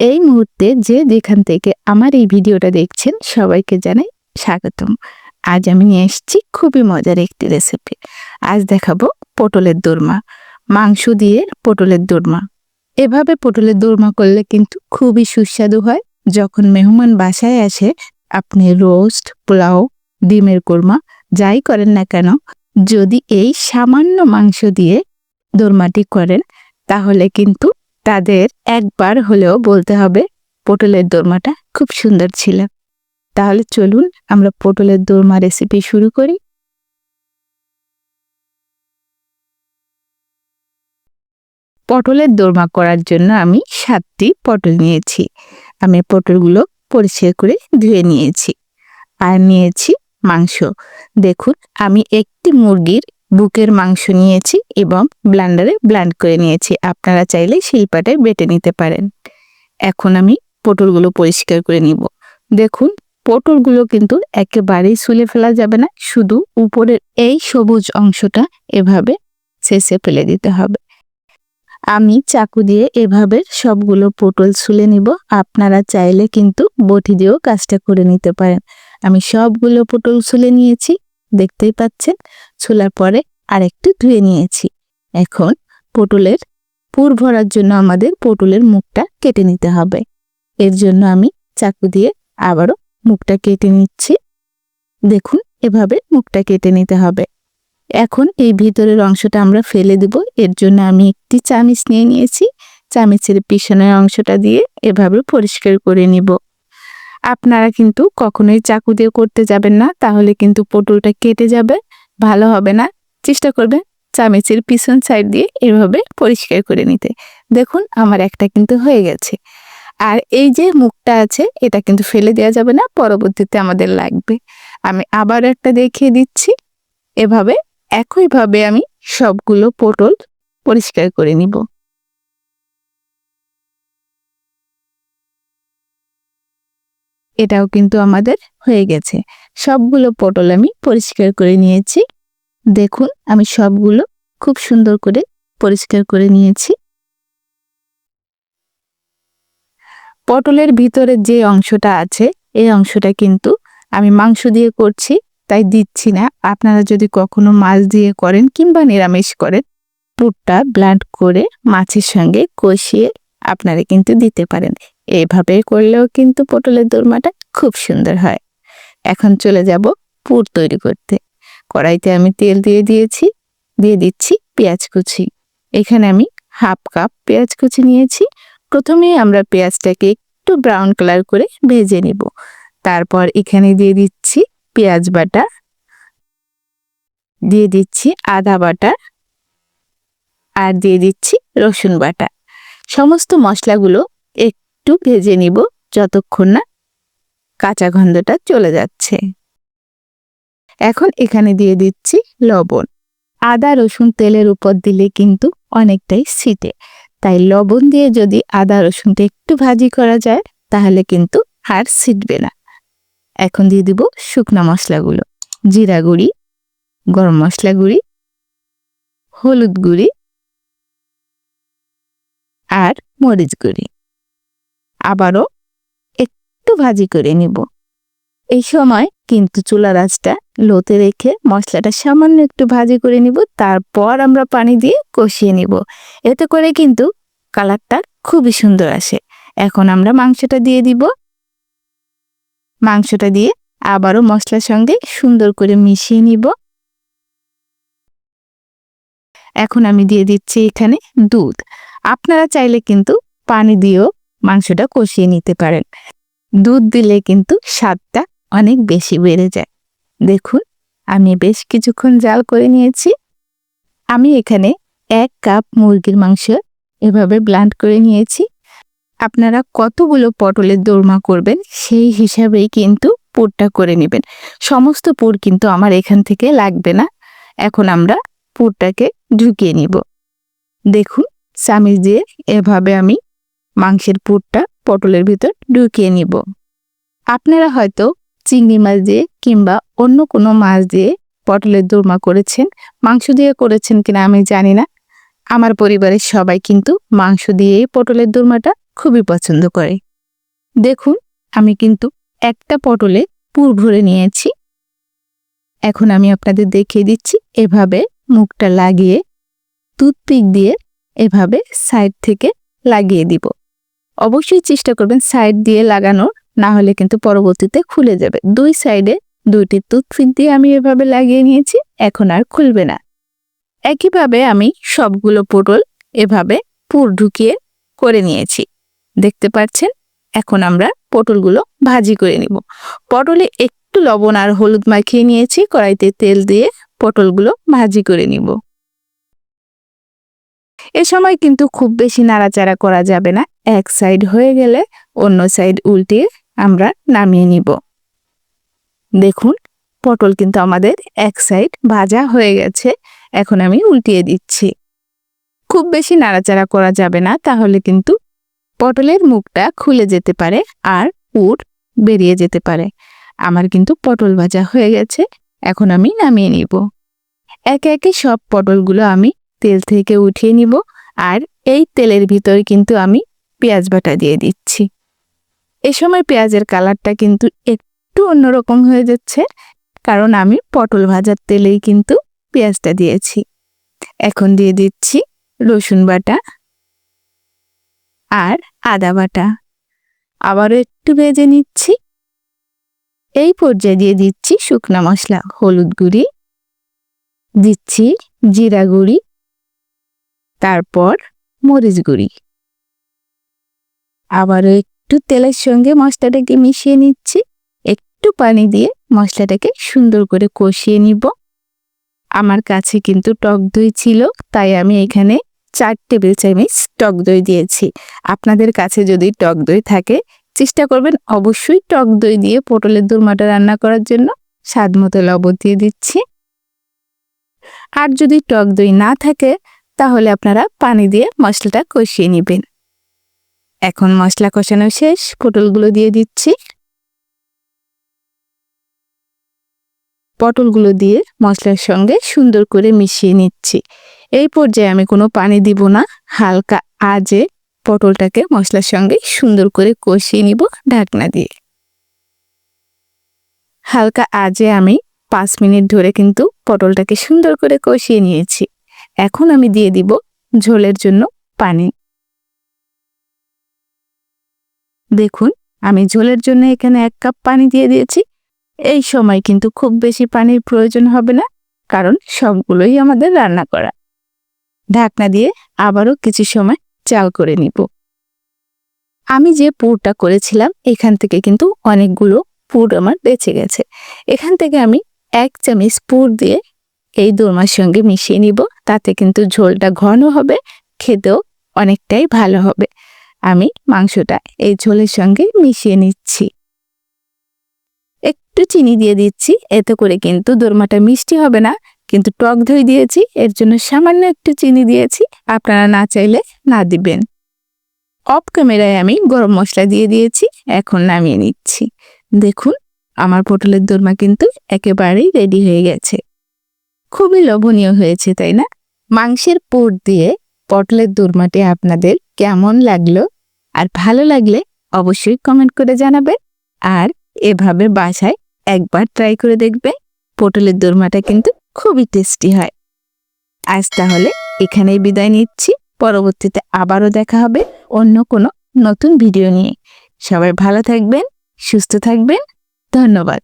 এই মুহূর্তে যে যেখান থেকে আমার এই ভিডিওটা দেখছেন, সবাইকে জানাই স্বাগতম। আজ আমি নিয়ে এসেছি খুবই মজার একটি রেসিপি আজ দেখাবো পটলের দোরমা, মাংস দিয়ে পটলের দোরমা। এভাবে পটলের দোরমা করলে কিন্তু খুবই সুস্বাদু হয়। যখন মেহমান বাসায় আসে, আপনি রোস্ট পোলাও, ডিমের কোরমা, যাই করেন না কেন, যদি এই সামান্য মাংস দিয়ে দোরমাটি করেন, তাহলে কিন্তু তাদের একবার হলেও বলতে হবে, পটলের দোরমাটা খুব সুন্দর ছিল। তাহলে চলুন আমরা পটলের দোরমা রেসিপি শুরু করি। পটলের দোরমা করার জন্য আমি সাতটি পটল নিয়েছি। আমি পটলগুলো পরিষ্কার করে ধুয়ে নিয়েছি। আর নিয়েছি মাংস। দেখুন, আমি একটি মুরগির বুকের মাংস নিয়েছি এবং ব্লান্ডারে ব্লান্ড করে নিয়েছি। আপনারা চাইলে শিলপাটায় বেটে নিতে পারেন। এখন আমি পটলগুলো পরিষ্কার করে নিব। দেখুন, পটলগুলো কিন্তু একেবারেই সুলে ফেলা যাবে না। শুধু উপরের এই সবুজ অংশটা এভাবে শেষে ফেলে দিতে হবে। আমি চাকু দিয়ে এভাবে সবগুলো পটল ছুলে নিব। আপনারা চাইলে কিন্তু বটি দিয়েও কাজটা করে নিতে পারেন। আমি সবগুলো পটল ছুলে নিয়েছি। দেখতেই পাচ্ছেন, ছোলার পরে আরেকটু ধুয়ে নিয়েছি। এখন পটলের, পুর ভরার জন্য আমাদের পটলের মুখটা কেটে নিতে হবে। এর জন্য আমি চাকু দিয়ে আবারও মুখটা কেটে নিচ্ছি। দেখুন, এভাবে মুখটা কেটে নিতে হবে। এখন এই ভিতরের অংশটা আমরা ফেলে দেব। এর জন্য আমি একটি চামিচ নিয়ে নিয়েছি। চামিচের পিছনের অংশটা দিয়ে এভাবে পরিষ্কার করে নিব। আপনারা কিন্তু কখনোই চাকু দিয়ে করতে যাবেন না, তাহলে কিন্তু পটলটা কেটে যাবে, ভালো হবে না। চেষ্টা করবেন চামিচের পিছন সাইড দিয়ে এভাবে পরিষ্কার করে নিতে। দেখুন, আমার একটা কিন্তু হয়ে গেছে। আর এই যে মুখটা আছে, এটা কিন্তু ফেলে দেওয়া যাবে না, পরবর্তীতে আমাদের লাগবে। আমি আবার একটা দেখিয়ে দিচ্ছি। এভাবে, একইভাবে আমি সবগুলো পটল পরিষ্কার করে নিব। এটাও কিন্তু আমাদের হয়ে গেছে। সবগুলো পটল আমি পরিষ্কার করে নিয়েছি। দেখুন, আমি সবগুলো খুব সুন্দর করে পরিষ্কার করে নিয়েছি। পটলের ভিতরে যে অংশটা আছে, এই অংশটা কিন্তু আমি মাংস দিয়ে করছি, তাই দিচ্ছি না। আপনারা যদি কখনো মাছ দিয়ে করেন কিংবা নিরামিষ করেন, পুরটা ব্লান্ড করে মাছের সঙ্গে কষিয়ে আপনারা কিন্তু দিতে পারেন। এইভাবে করলেও কিন্তু পটলের দোরমাটা খুব সুন্দর হয়। এখন চলে যাব পুর তৈরি করতে। কড়াইতে আমি তেল দিয়ে দিয়েছি, দিয়ে দিচ্ছি পেঁয়াজ কুচি। এখানে আমি হাফ কাপ পেঁয়াজ কুচি নিয়েছি। প্রথমেই আমরা পেঁয়াজটাকে একটু ব্রাউন কালার করে ভেজে নিব। তারপর এখানে দিয়ে দিচ্ছি পেঁয়াজ বাটা। দিয়ে দিচ্ছি আদা বাটা। আর দিয়ে দিচ্ছি রসুন বাটা। সমস্ত মশলাগুলো একটু ভেজে নিব যতক্ষণ না কাঁচা গন্ধটা চলে যাচ্ছে। এখন এখানে দিয়ে দিচ্ছি লবণ। আদা, রসুন তেলের উপর দিলে কিন্তু অনেকটাই ছিটে তাই লবণ দিয়ে যদি আদা, রসুনটা একটু ভাজি করা যায়, তাহলে কিন্তু আর ছিটবে না। এখন দিয়ে দিব শুকনো মশলাগুলো। জিরা গুঁড়ি, গরম মশলা গুঁড়ি, হলুদ গুঁড়ি আর মরিচ গুঁড়ি। আবারও একটু ভাজি করে নিব। এই সময় কিন্তু চুলা রাজটা লোতে রেখে মশলাটা সামান্য একটু ভাজি করে নিব, তারপর আমরা পানি দিয়ে কষিয়ে নিব। এতে করে কিন্তু কালারটা খুবই সুন্দর আসে। এখন আমরা মাংসটা দিয়ে দিব। মাংসটা দিয়ে আবারও মশলার সঙ্গে সুন্দর করে মিশিয়ে নিব। এখন আমি দিয়ে দিচ্ছি এখানে দুধ। আপনারা চাইলে কিন্তু পানি দিয়েও মাংসটা কষিয়ে নিতে পারেন। দুধ দিলে কিন্তু স্বাদটা অনেক বেশি বেড়ে যায়। দেখুন, আমি বেশ কিছুক্ষণ জাল করে নিয়েছি। আমি এখানে এক কাপ মুরগির মাংস এভাবে ব্লান্ড করে নিয়েছি। আপনারা কতগুলো পটলের দোরমা করবেন সেই হিসাবেই কিন্তু পুরটা করে নেবেন। সমস্ত পুর কিন্তু আমার এখান থেকে লাগবে না। এখন আমরা পুরটাকে ঢুকিয়ে নিব। দেখুন, চামিচ দিয়ে এভাবে আমি মাংসের পুরটা পটলের ভিতর ঢুকিয়ে নিব। আপনারা হয়তো চিংড়ি মাছ দিয়ে কিংবা অন্য কোনো মাছ দিয়ে পটলের দোরমা করেছেন, মাংস দিয়ে করেছেন কিনা আমি জানি না। আমার পরিবারের সবাই কিন্তু মাংস দিয়েই পটলের দোরমাটা খুবই পছন্দ করে। দেখুন, আমি কিন্তু একটা পটলে পুর ভরে নিয়েছি। এখন আমি আপনাদের দেখিয়ে দিচ্ছি এভাবে মুখটা লাগিয়ে, টুথপিক দিয়ে এভাবে সাইড থেকে লাগিয়ে দিব। অবশ্যই চেষ্টা করবেন সাইড দিয়ে লাগানোর না হলে কিন্তু পরবর্তীতে খুলে যাবে। দুই সাইডে দুইটি টুথপিক দিয়ে আমি এভাবে লাগিয়ে নিয়েছি, এখন আর খুলবে না। একইভাবে আমি সবগুলো পটল এভাবে পুর ঢুকিয়ে করে নিয়েছি। দেখতে পাচ্ছেন? এখন আমরা পটলগুলো ভাজি করে নিব। পটলে একটু লবণ আর হলুদ মাখিয়ে নিয়েছি, কড়াইতে তেল দিয়ে পটলগুলো ভাজি করে নিব। এ সময় কিন্তু খুব বেশি নাড়াচাড়া করা যাবে না। এক সাইড হয়ে গেলে অন্য সাইড উল্টিয়ে আমরা নামিয়ে নিব। দেখুন, পটল কিন্তু আমাদের এক সাইড ভাজা হয়ে গেছে, এখন আমি উল্টিয়ে দিচ্ছি। খুব বেশি নাড়াচাড়া করা যাবে না, তাহলে কিন্তু পটলের মুখটা খুলে যেতে পারে আর পুর বেরিয়ে যেতে পারে। আমার কিন্তু পটল ভাজা হয়ে গেছে, এখন আমি নামিয়ে নিব। একে একে সব পটলগুলো আমি তেল থেকে উঠিয়ে নিব, আর এই তেলের ভিতরে কিন্তু আমি পেঁয়াজ বাটা দিয়ে দিচ্ছি। এ সময় পেঁয়াজের কালারটা কিন্তু একটু অন্যরকম হয়ে যাচ্ছে, কারণ আমি পটল ভাজার তেলেই কিন্তু পেঁয়াজটা দিয়েছি। এখন দিয়ে দিচ্ছি রসুন বাটা আর আদা বাটা। আবারও একটু ভেজে নিচ্ছি। এই পর্যায়ে দিয়ে দিচ্ছি শুকনা মশলা, হলুদ গুঁড়ি, দিচ্ছি জিরা গুঁড়ি, তারপর মরিচ গুঁড়ি। আবারও একটু তেলের সঙ্গে মশলাটাকে মিশিয়ে নিচ্ছি। একটু পানি দিয়ে মশলাটাকে সুন্দর করে কষিয়ে নিব। আমার কাছে কিন্তু টক দই ছিল, তাই আমি এখানে চার টেবিল চামচ টক দই দিয়েছি। আপনাদের কাছে যদি টক দই থাকে, চেষ্টা করবেন অবশ্যই টক দই দিয়ে পটলের দুর্মাটা রান্না করার জন্য। স্বাদ মতো লবণ দিয়ে দিচ্ছি। আর যদি টক দই না থাকে, তাহলে আপনারা পানি দিয়ে মশলাটা কষিয়ে নেবেন। এখন মশলা কষানো শেষ, পটলগুলো দিয়ে দিচ্ছি। পটলগুলো দিয়ে মশলার সঙ্গে সুন্দর করে মিশিয়ে নিচ্ছি। এই পর্যায়ে আমি কোনো পানি দিব না, হালকা আজে পটলটাকে মশলার সঙ্গে সুন্দর করে কষিয়ে নিব ঢাকনা দিয়ে। হালকা আজে আমি পাঁচ মিনিট ধরে কিন্তু পটলটাকে সুন্দর করে কষিয়ে নিয়েছি। এখন আমি দিয়ে দিব ঝোলের জন্য পানি। দেখুন, আমি ঝোলের জন্য এখানে এক কাপ পানি দিয়ে দিয়েছি। এই সময় কিন্তু খুব বেশি পানির প্রয়োজন হবে না, কারণ সবগুলোই আমাদের রান্না করা। ঢাকনা দিয়ে আবারও কিছু সময় চাল করে নিব। আমি যে পুরটা করেছিলাম, এখান থেকে কিন্তু অনেকগুলো পুর আমার বেঁচে গেছে। এখান থেকে আমি এক চামচ পুর দিয়ে এই দোরমার সঙ্গে মিশিয়ে নিব, তাতে কিন্তু ঝোলটা ঘন হবে, খেতেও অনেকটাই ভালো হবে। আমি মাংসটা এই ঝোলের সঙ্গে মিশিয়ে নিচ্ছি। একটু চিনি দিয়ে দিচ্ছি, এতে করে কিন্তু দোরমাটা মিষ্টি হবে না। কিন্তু টক দই দিয়েছি, এর জন্য সামান্য একটু চিনি দিয়েছি, আপনারা না চাইলে না দিবেন। অফ ক্যামেরায় আমি গরম মশলা দিয়ে দিয়েছি, এখন নামিয়ে নিচ্ছি। দেখুন, আমার পটলের দোরমা কিন্তু একেবারেই রেডি হয়ে গেছে। খুবই লোভনীয় হয়েছে, তাই না? মাংসের পুর দিয়ে পটলের দোরমাটি আপনাদের কেমন লাগল? আর ভালো লাগলে অবশ্যই কমেন্ট করে জানাবেন আর এভাবে বাসায় একবার ট্রাই করে দেখবে, পটলের দোরমাটা কিন্তু খুবই টেস্টি হয়। আজ তাহলে এখানেই বিদায় নিচ্ছি। পরবর্তীতে আবারও দেখা হবে অন্য কোনো নতুন ভিডিও নিয়ে। সবাই ভালো থাকবেন, সুস্থ থাকবেন। ধন্যবাদ।